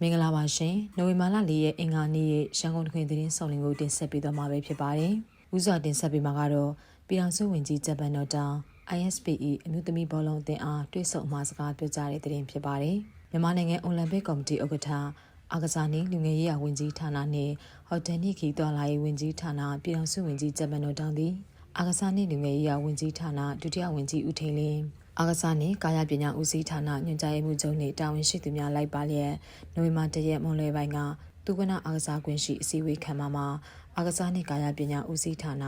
မင်္ဂလာပါရှင်နိုဝင်ဘာလ၄ရက်အင်္ဂါနေ့ရဲ့ရန်ကုန်တခွင်သတင်းဆောင်လင်းကိုတင်ဆက်ပေးသွားမှာပဲဖြစ်ပါတယ်။ဥစွာတင်ဆက်ပေးမှာကတော့ပြည်ထောင်စုဝန်ကြီးဂျပန်တော်တောင် ISPE အမျိုးသမီးဘောလုံးအသင်းအားတွေ့ဆုံအမှာစကားပြောကြားတဲ့သတင်းဖြစ်ပါတယ်။မြန်မာနိုင်ငံအိုလံပစ်ကော်မတီဥက္ကဋ္ဌအာကစားနှင့်လူငယ်ရေးရာဝန်ကြီးဌာနနှင့်ဟိုတယ်နှင့်ခီးတော်လာရေးဝန်ကြီးဌာနပြည်ထောင်စုဝန်ကြီးဂျပန်တော်တောင်သည်အာကစားနှင့်လူငယ်ရေးရာဝန်ကြီးဌာနဒုတိယဝန်ကြီးဦးထိန်လင်း အာကစားနှင့်ကာယပညာဦးစီးဌာနညွှန်ကြားရေးမှူးချုပ်နှင့်တာဝန်ရှိသူများလိုက်ပါလျက်နိုဝင်ဘာ၁ရက်မွန်လွယ်ပိုင်းကသူကနာအာကစားကွင်းရှိအစည်းအဝေးခံမှာမှာအာကစားနှင့်ကာယပညာဦးစီးဌာန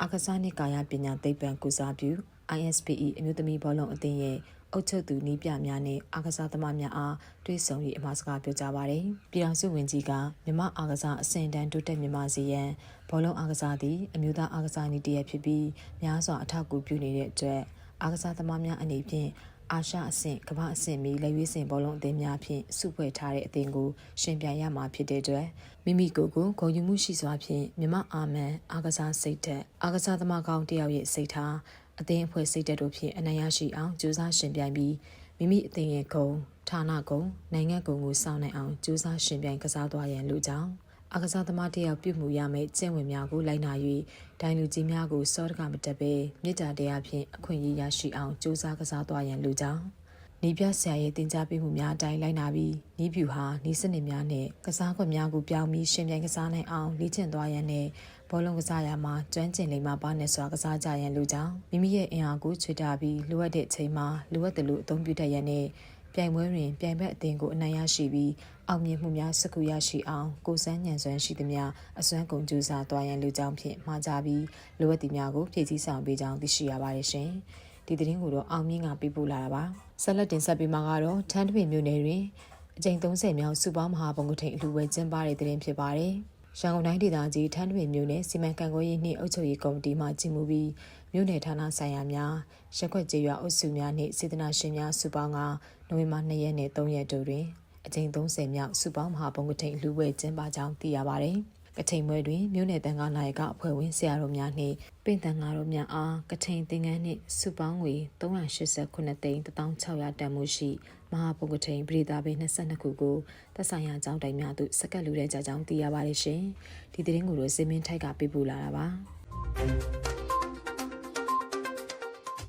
အာကစားနှင့်ကာယပညာသိပ္ပံကုစားပြု ISPE အမျိုးသမီးဘောလုံးအသင်းရဲ့အုပ်ချုပ်သူနီးပြများနဲ့အာကစားသမားများအားတွေ့ဆုံရေးအမှာစကားပြောကြားပါတယ်။ပြည်ထောင်စုဝန်ကြီးကမြမအာကစားအဆင့်တန်းတိုးတက်မြန်မာစီရန်ဘောလုံးအာကစားသည်အမျိုးသားအာကစားနည်းတရက်ဖြစ်ပြီးများစွာအထောက်အကူပြုနေတဲ့အတွက် အာကစားသမားများအနေဖြင့်အာရှအဆင့်ကမ္ဘာအဆင့်မီလက်ရွေးစင်ဘောလုံးအသင်းများဖြင့်စုဖွဲ့ထားတဲ့အသင်းကိုရှင်ပြိုင်ရမှာဖြစ်တဲ့အတွက်မိမိကိုယ်ကိုဂုဏ်ယူမှုရှိစွာဖြင့်မြမအာမန်အာကစားစိတ်သက်အာကစားသမားကောင်းတယောက်ရဲ့စိတ်ထားအသင်းအဖွဲ့စိတ်သက်တို့ဖြင့်အနိုင်ရရှိအောင်ကြိုးစားရှင်ပြိုင်ပြီးမိမိအသင်းရဲ့ဂုဏ်ဌာနဂုဏ်နိုင်ငံဂုဏ်ကိုစောင့်နိုင်အောင်ကြိုးစားရှင်ပြိုင်ကစားသွားရန်လိုကြောင်း အကစားသမားတယောက်ပြုမှုရမယ့်ကျင့်ဝင်များကိုလိုက်နာ၍ဒိုင်လူကြီးများကိုစောတကမတက်ပဲမြေတားတရားဖြင့်အခွင့်အရေးရရှိအောင်ကြိုးစားကစားသွားရန်လိုကြောင်းနီးပြဆရာရဲ့တင် जा ပေးမှုများအတိုင်းလိုက်နာပြီးနီးဖြူဟာနီးစနစ်များနဲ့ကစားကွက်များကိုပြောင်းပြီးရှင်ပြိုင်ကစားနိုင်အောင်လေ့ကျင့်သွားရန်နဲ့ဘောလုံးကစားရမှာကျွမ်းကျင်လိမ့်မှာပါနဲ့စွာကစားကြရန်လိုကြောင်းမိမိရဲ့အင်အားကိုချွေတာပြီးလိုအပ်တဲ့အချိန်မှာလိုအပ်တယ်လို့အသုံးပြုတတ်ရန်နဲ့ ပြိုင်ပွဲတွင်ပြိုင်ဘက်အသင်းကိုအနိုင်ရရှိပြီးအောင်မြင်မှုများစကူရရှိအောင်ကိုစန်းညံစွမ်းရှိသည်များအစွမ်းကုန်ကြိုးစားသွားရန်လူကြောင်းဖြင့်မှားကြပြီးလိုအပ်သည်များကိုဖြည့်ဆည်းဆောင်ပေးကြောင်းသိရှိရပါတယ်ရှင်။ဒီသတင်းကိုတော့အောင်မြင့်ကပေးပို့လာတာပါ။ဆက်လက်တင်ဆက်ပေးမှာကတော့ထန်းတပင်မြို့နယ်တွင်အကြိမ်30မြောက်စုပေါင်းမဟာဘုံကထိန်အလှူဝဲကျင်းပတဲ့သတင်းဖြစ်ပါတယ်။ ရန်ကုန်တိုင်းဒေသကြီးထန်းတပင်မြို့နယ်စီမံကံကွယ်ရေးနှင့်အုပ်ချုပ်ရေးကော်မတီမှကြီးမှုပြီးမြို့နယ်ဌာနဆိုင်ရာများရက်ွက်ကြေးရွာအုပ်စုများနှင့်စေတနာရှင်များစုပေါင်းကနိုဝင်ဘာ2ရက်နေ့3ရက်တို့တွင်အကြိမ်30မြောက်စုပေါင်းမဟာဘုံကထိန်လူဝဲကျင်းပကြောင်းသိရပါသည်။ ကထိန်ပွဲတွင်မြို့နယ်တန်ခါနာယကအဖွဲ့ဝင်ဆရာတော်များနှင့်ပင့်တန်ဃာတော်များအားကထိန်သင်္ကန်းနှင့်စုပေါင်းငွေ389သိန်း1600တန်မှုရှိမဟာပုဂ္ဂထိန်ပြည်သားပေ22ခုကိုသက်ဆိုင်ရာကျောင်းတိုင်များသို့စက္ကပ်လူတဲ့ကြကြောင်းသိရပါတယ်ရှင်။ဒီသတင်းကိုတော့စင်မင်းထိုက်ကပေးပို့လာတာပါ။